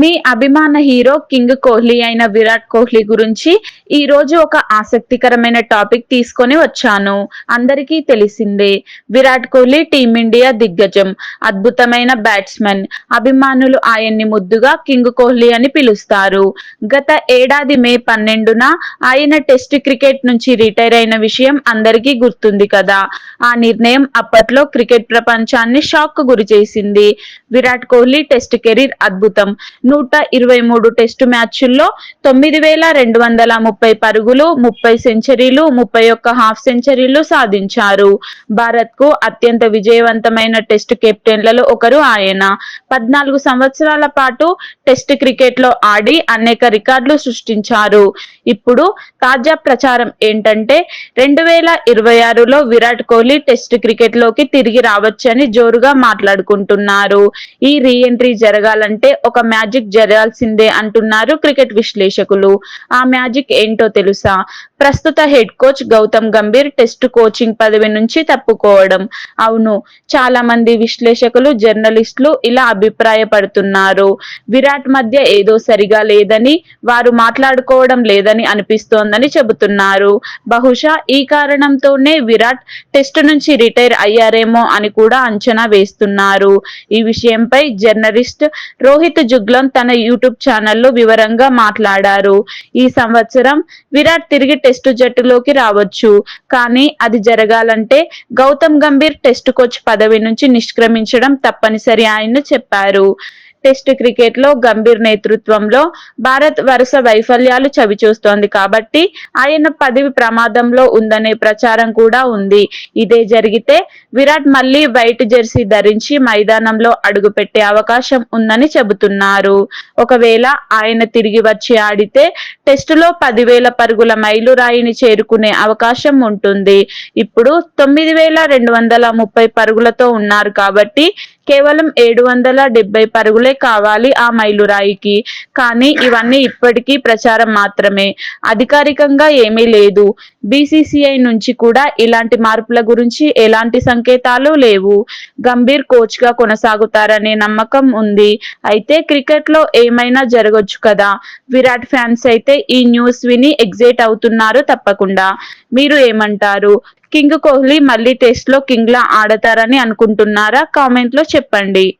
మీ అభిమాన hero king Kohli అయిన విరాట్ కోహ్లీ గురించి ఈ రోజు ఒక ఆసక్తికరమైన టాపిక్ తీసుకొని వచ్చాను. అందరికీ తెలిసిందే విరాట్ కోహ్లీ టీమిండియా దిగ్గజం అద్భుతమైన బ్యాట్స్మెన్. అభిమానులు ఆయన్ని ముద్దుగా కింగ్ కోహ్లీ అని పిలుస్తారు. గత ఏడాది మే పన్నెండున ఆయన టెస్ట్ క్రికెట్ నుంచి రిటైర్ అయిన విషయం అందరికీ గుర్తుంది కదా. ఆ నిర్ణయం అప్పట్లో క్రికెట్ ప్రపంచాన్ని షాక్ గురి చేసింది విరాట్ కోహ్లీ టెస్ట్ కెరీర్ అద్భుతం. నూట ఇరవై మూడు టెస్టు మ్యాచ్ల్లో తొమ్మిది వేల రెండు వందల ముప్పై పరుగులు ముప్పై సెంచరీలు ముప్పై ఒక్క హాఫ్ సెంచరీలు సాధించారు. భారత్కు అత్యంత విజయవంతమైన టెస్ట్ కెప్టెన్లలో ఒకరు ఆయన. పద్నాలుగు సంవత్సరాల పాటు టెస్ట్ క్రికెట్లో ఆడి అనేక రికార్డులు సృష్టించారు. ఇప్పుడు తాజా ప్రచారం ఏంటంటే రెండు వేల ఇరవై ఆరులో విరాట్ కోహ్లీ టెస్ట్ క్రికెట్లోకి తిరిగి రావచ్చని జోరుగా మాట్లాడుకుంటున్నారు. ఈ రీ ఎంట్రీ జరగాలంటే ఒక మ్యాజిక్ జరగాల్సిందే అంటున్నారు క్రికెట్ విశ్లేషకులు. ఆ మ్యాజిక్ ఏంటో తెలుసా? ప్రస్తుత head coach Gautam Gambhir test coaching పదవి నుంచి తప్పుకోవడం. అవును చాలా మంది విశ్లేషకులు జర్నలిస్టులు ఇలా అభిప్రాయపడుతున్నారు. విరాట్ మధ్య ఏదో సరిగా లేదని వారు మాట్లాడుకోవడం లేదని అనిపిస్తోందని చెబుతున్నారు. బహుశా ఈ కారణంతోనే విరాట్ టెస్ట్ నుంచి రిటైర్ అయ్యారేమో అని కూడా అంచనా వేస్తున్నారు. ఈ విషయంపై జర్నలిస్ట్ రోహిత్ జుగ్లం తన యూట్యూబ్ ఛానల్లో వివరంగా మాట్లాడారు. ఈ సంవత్సరం విరాట్ తిరిగి టెస్టు జట్టులోకి రావచ్చు. కానీ అది జరగాలంటే గౌతమ్ గంభీర్ టెస్ట్ కోచ్ పదవి నుంచి నిష్క్రమించడం తప్పనిసరి ఆయన చెప్పారు. టెస్ట్ క్రికెట్లో గంభీర్ నేతృత్వంలో భారత్ వరుస వైఫల్యాలు చవిచూస్తోంది కాబట్టి ఆయన పదవి ప్రమాదంలో ఉందనే ప్రచారం కూడా ఉంది. ఇదే జరిగితే విరాట్ మళ్ళీ వైట్ జెర్సీ ధరించి మైదానంలో అడుగుపెట్టే అవకాశం ఉందని చెబుతున్నారు. ఒకవేళ ఆయన తిరిగి వచ్చి ఆడితే టెస్టులో పదివేల పరుగుల మైలురాయిని చేరుకునే అవకాశం ఉంటుంది. ఇప్పుడు తొమ్మిది వేల రెండు వందల ముప్పై పరుగులతో ఉన్నారు కాబట్టి కేవలం ఏడు వందల డెబ్బై పరుగులే కావాలి ఆ మైలురాయికి. కానీ ఇవన్నీ ఇప్పటికీ ప్రచారం మాత్రమే. అధికారికంగా ఏమీ లేదు. బీసీసీఐ నుంచి కూడా ఇలాంటి మార్పుల గురించి ఎలాంటి సంకేతాలు లేవు. గంభీర్ కోచ్గా కొనసాగుతారనే నమ్మకం ఉంది. అయితే క్రికెట్లో ఏమైనా జరగొచ్చు కదా? విరాట్ ఫ్యాన్స్ అయితే ఈ న్యూస్ విని ఎగ్జైట్ అవుతున్నారు తప్పకుండా. మీరు ఏమంటారు? కింగ్ కోహ్లీ మళ్ళీ టెస్ట్లో కింగ్ లా ఆడతారని అనుకుంటున్నారా? కామెంట్లో చెప్పండి.